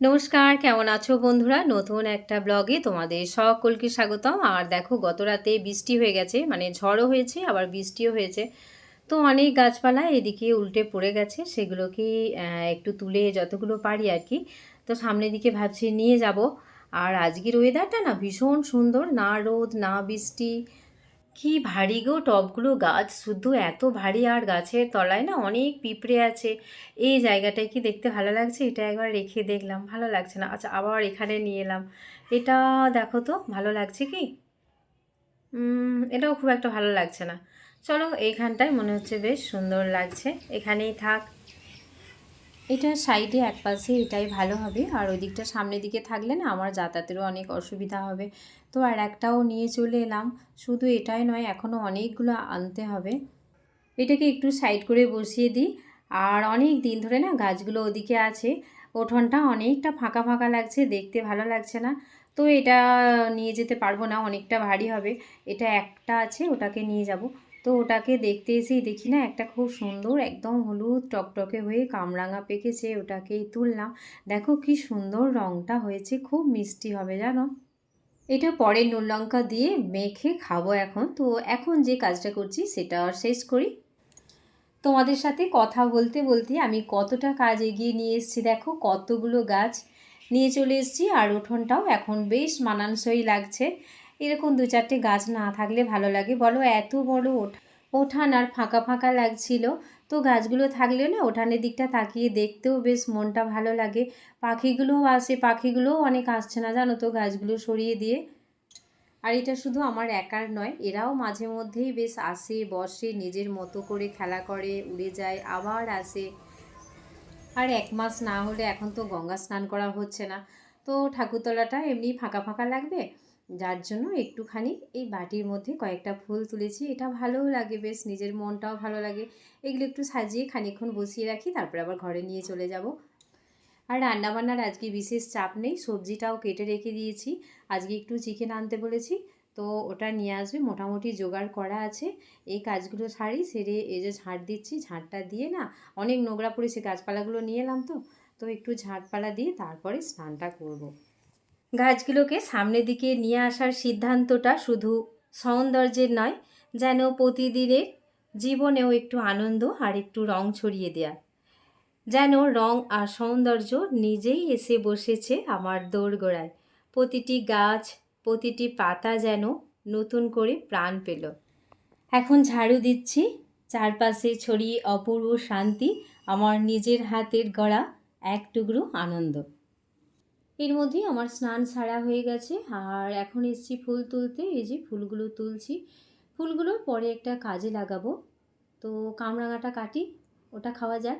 নমস্কার, কেমন আছো বন্ধুরা? নতুন একটা ব্লগে তোমাদের সকলকে স্বাগতম। আর দেখো, গত রাতে বৃষ্টি হয়ে গেছে মানে ঝড়ও হয়েছে, আবার বৃষ্টিও হয়েছে। তো অনেক গাছপালা এদিকে উল্টে পড়ে গেছে, সেগুলোকে একটু তুলে যতগুলো পারি আর কি, তো সামনের দিকে ভাবছি নিয়ে যাব। আর আজকের ওয়েদারটা না ভীষণ সুন্দর, না রোদ, না বৃষ্টি কি ভারী গো টবগুলো গাছ। শুধু এত ভারী আর গাছের তলায় না অনেক পিঁপড়ে আছে। এই জায়গাটায় কি দেখতে ভালো লাগছে? এটা একবার রেখে দেখলাম, ভালো লাগছে না। আচ্ছা আবার এখানে নিয়ে এলাম। এটা দেখো তো, ভালো লাগছে কি? এটাও খুব একটা ভালো লাগছে না। চলো, এইখানটায় মনে হচ্ছে বেশ সুন্দর লাগছে। এখানেই থাক। এটা সাইডে এক পাশে এটাই ভালো হবে। আর ওই দিকটা সামনের দিকে থাকলে না আমার যাতায়াতেরও অনেক অসুবিধা হবে। তো আর একটাও নিয়ে চলে এলাম। শুধু এটাই নয় এখনও অনেকগুলো আনতে হবে। এটাকে একটু সাইড করে বসিয়ে দিই। আর অনেক দিন ধরে না গাছগুলো ওদিকে আছে। উঠোনটা অনেকটা ফাঁকা ফাঁকা লাগছে, দেখতে ভালো লাগছে না। তো এটা নিয়ে যেতে পারব না, অনেকটা ভারী হবে। এটা একটা আছে, ওটাকে নিয়ে যাব। তো ওটাকে দেখতে এসেই দেখি না, একটা খুব সুন্দর একদম হলুদ টকটকে হয়ে কামরাঙা পেকেছে ওটাকেই তুললাম। দেখো কি সুন্দর রঙটা হয়েছে, খুব মিষ্টি হবে জানো। এটা পরে নুন লঙ্কা দিয়ে মেখে খাব এখন। তো এখন যে কাজটা করছি সেটা শেষ করি। তোমাদের সাথে কথা বলতে বলতে আমি কতটা কাজ এগিয়ে নিয়ে এসেছি, দেখো কতগুলো গাছ নিয়ে চলে এসেছি। আর উঠোনটাও এখন বেশ মানানসই লাগছে। এরকম দু চারটে গাছ না থাকলে ভালো লাগে। বলো, এত বড় ওঠা, ওঠান আর ফাঁকা ফাঁকা লাগছিল। তো গাছগুলো থাকলে না ওঠানের দিকটা তাকিয়ে দেখতেও বেশ মনটা ভালো লাগে। পাখিগুলোও আসে, পাখিগুলোও অনেক আসছে না জানো তো গাছগুলো সরিয়ে দিয়ে। আর এটা শুধু আমার একার নয়, এরাও মাঝে মধ্যেই বেশ আসে, বসে, নিজের মতো করে খেলা করে, উড়ে যায়, আবার আসে। আর এক মাস না হলে এখন তো গঙ্গা স্নান করা হচ্ছে না। তো ঠাকুরতলাটা এমনি ফাঁকা ফাঁকা লাগবে? যার জন্য একটুখানি এই বাটির মধ্যে কয়েকটা ফুল তুলেছি। এটা ভালোও লাগে বেশ, নিজের মনটাও ভালো লাগে। এগুলো একটু সাজিয়ে খানিকক্ষণ বসিয়ে রাখি, তারপর আবার ঘরে নিয়ে চলে যাব। আর রান্নাবান্নার আজকে বিশেষ চাপ নেই, সবজিটাও কেটে রেখে দিয়েছি। আজকে একটু চিকেন আনতে বলেছি, তো ওটা নিয়ে আসবে। মোটামুটি জোগাড় করা আছে। এই কাজগুলো সারি সেরে এই যে ঝাঁট দিচ্ছি ঝাঁটটা দিয়ে না অনেক নোংরা পড়েছে, গাছপালাগুলো নিয়ে এলাম তো তো একটু ঝাঁটপালা দিয়ে তারপরে স্নানটা করব। গাছগুলোকে সামনের দিকে নিয়ে আসার সিদ্ধান্তটা শুধু সৌন্দর্যের নয়, যেন প্রতিদিনের জীবনেও একটু আনন্দ আর একটু রং ছড়িয়ে দেয়া। যেন রং আর সৌন্দর্য নিজেই এসে বসেছে আমার দোরগোড়ায়। প্রতিটি গাছ, প্রতিটি পাতা যেন নতুন করে প্রাণ পেল। এখন ঝাড়ু দিচ্ছি। চারপাশে ছড়িয়ে অপূর্ব শান্তি, আমার নিজের হাতের গড়া, এক টুকরো আনন্দ। এর মধ্যেই আমার স্নান সারা হয়ে গেছে। আর এখন এসছি ফুল তুলতে। এই যে ফুলগুলো তুলছি। ফুলগুলো পরে একটা কাজে লাগাবো। তো কামরাঙাটা কাটি, ওটা খাওয়া যাক।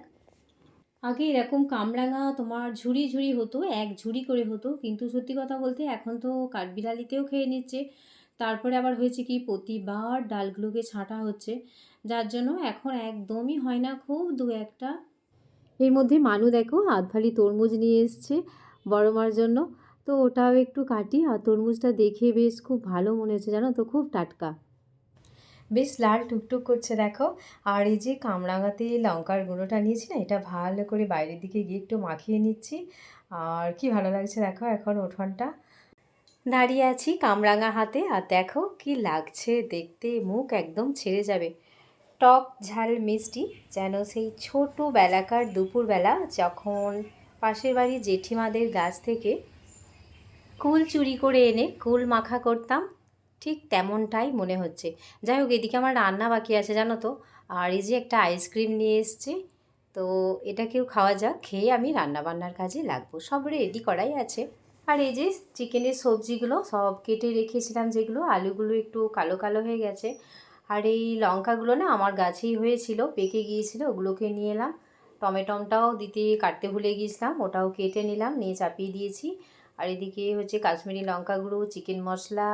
আগে এরকম কামরাঙা তোমার ঝুড়ি ঝুড়ি হতো, এক ঝুড়ি করে হতো। কিন্তু সত্যি কথা বলতে এখন তো কাঠবিড়ালিতেও খেয়ে নিচ্ছে। তারপরে আবার হয়েছে কি, প্রতিবার ডালগুলোকে ছাঁটা হচ্ছে। যার জন্য এখন একদমই হয় না খুব দু একটা। এর মধ্যে মানু দেখো আধভালি তরমুজ নিয়ে এসছে। বড় মার জন্য। তো ওটাও একটু কাটি আর তরমুজটা দেখে বেশ খুব ভালো মনে হচ্ছে জানো তো, খুব টাটকা। বেশ লাল টুকটুক করছে দেখো। আর এই যে কামরাঙাতে লঙ্কার গুঁড়োটা নিয়েছি না, এটা ভালো করে বাইরের দিকে গিয়ে একটু মাখিয়ে নিচ্ছি। আর কি ভালো লাগছে দেখো এখন উঠোনটা দাঁড়িয়ে আছি কামরাঙা হাতে আর দেখো কি লাগছে দেখতে, মুখ একদম ছেড়ে যাবে। টক ঝাল মিষ্টি যেন সেই ছোটো বেলাকার দুপুরবেলা যখন পাশের বাড়ির জেঠিমাদের গাছ থেকে কুল চুরি করে এনে কুল মাখা করতাম, ঠিক তেমনটাই মনে হচ্ছে। যাই হোক, এদিকে আমার রান্না বাকি আছে, জানো তো। আর এই যে একটা আইসক্রিম নিয়ে এসছি, তো এটাকেও খাওয়া যাক, খেয়ে আমি রান্না বান্নার কাজে লাগবো। সব রেডি করাই আছে। আর এই যে চিকেনের সবজিগুলো সব কেটে রেখেছিলাম, যেগুলো আলুগুলো একটু কালো কালো হয়ে গেছে। আর এই লঙ্কাগুলো না আমার গাছেই হয়েছিল, পেকে গিয়েছিল, ওগুলোকে নিয়ে এলাম। টমেটমটাও দিতে কাটতে ভুলে গিয়েছিলাম, ওটাও কেটে নিলাম, নিয়ে চাপিয়ে দিয়েছি। আর এদিকে হচ্ছে কাশ্মীরি লঙ্কা গুঁড়ো, চিকেন মশলা,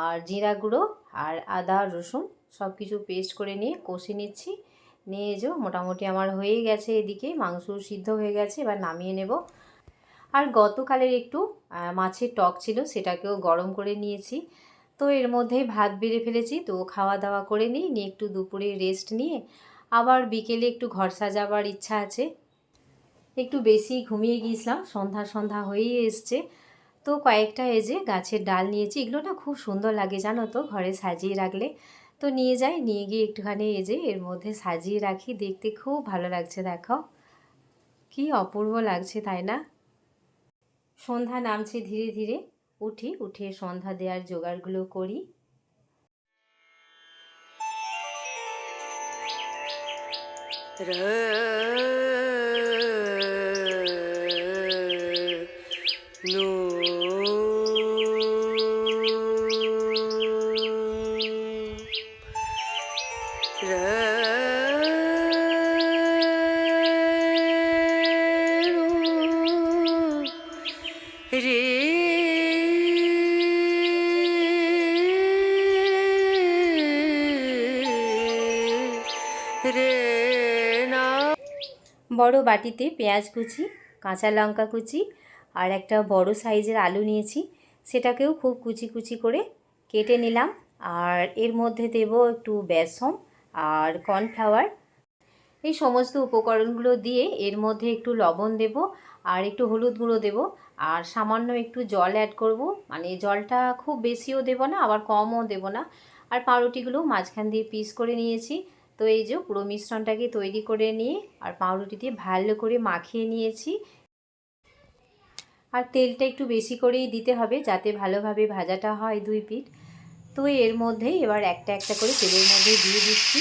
আর জিরা গুঁড়ো, আর আদা, রসুন সব কিছু পেস্ট করে নিয়ে কষে নিচ্ছি। নিয়ে যে মোটামুটি আমার হয়ে গেছে এদিকে, মাংস সিদ্ধ হয়ে গেছে, এবার নামিয়ে নেব। আর গতকালের একটু মাছের টক ছিল, সেটাকেও গরম করে নিয়েছি। তো এর মধ্যে ভাত বেড়ে ফেলেছি, তো খাওয়া দাওয়া করে নিই, নিয়ে একটু দুপুরে রেস্ট নিয়ে আবার বিকেলে একটু ঘর সাজাবার ইচ্ছা আছে। একটু বেশি ঘুমিয়ে গিয়েছিলাম, সন্ধ্যা সন্ধ্যা হয়েই এসছে। তো কয়েকটা এই যে গাছের ডাল নিয়েছি, এগুলো না খুব সুন্দর লাগে জানো তো, ঘরে সাজিয়ে রাখলে। তো নিয়ে যাই, নিয়ে গিয়ে একটুখানি এই যে এর মধ্যে সাজিয়ে রাখি, দেখতে খুব ভালো লাগছে দেখো কি অপূর্ব লাগছে, তাই না? সন্ধ্যা নামছে ধীরে ধীরে, উঠি, উঠে সন্ধ্যা দেওয়ার জোগাড়গুলো করি। it is. বড় বাটিতে পেঁয়াজ কুচি, কাঁচা লঙ্কা কুচি আর একটা বড় সাইজের আলু নিয়েছি। সেটাকেও খুব কুচি কুচি করে কেটে নিলাম আর এর মধ্যে দেব একটু বেসন আর কর্নফ্লাওয়ার। এই সমস্ত উপকরণগুলো দিয়ে এর মধ্যে একটু লবণ দেব আর একটু হলুদ গুঁড়ো দেব আর সামান্য একটু জল অ্যাড করব। মানে জলটা খুব বেশিও দেব না, আবার কমও দেব না। আর পাউরুটিগুলো মাঝখান দিয়ে পিস করে নিয়েছি। তো এই যে পুরো মিশ্রণটাকে তৈরি করে নিয়ে আর পাউরুটি দিয়ে ভালো করে মাখিয়ে নিয়েছি। আর তেলটা একটু বেশি করেই দিতে হবে যাতে ভালোভাবে ভাজাটা হয় দুই পিঠ। তো এর মধ্যে এবার একটা একটা করে তেলের মধ্যে দিয়ে দিচ্ছি।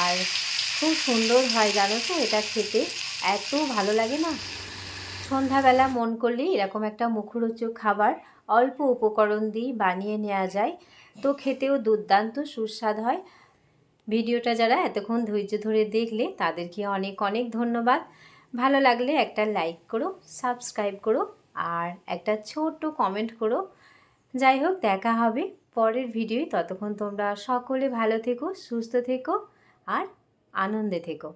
আর খুব সুন্দর হয় জানো তো এটা খেতে। এত ভালো লাগে না? সন্ধ্যাবেলা মন করলে এরকম একটা মুখরোচক খাবার অল্প উপকরণ দিয়ে বানিয়ে নেওয়া যায়। তো খেতেও দুর্দান্ত সুস্বাদ হয়। ভিডিওটা যারা এতক্ষণ ধৈর্য ধরে দেখলে তাদেরকে অনেক অনেক ধন্যবাদ। ভালো লাগলে একটা লাইক করো সাবস্ক্রাইব করো আর একটা ছোট্ট কমেন্ট করো। যাই হোক, দেখা হবে পরের ভিডিওয়। ততক্ষণ তোমরা সকলে ভালো থেকো, সুস্থ থেকো আর আনন্দে থেকো।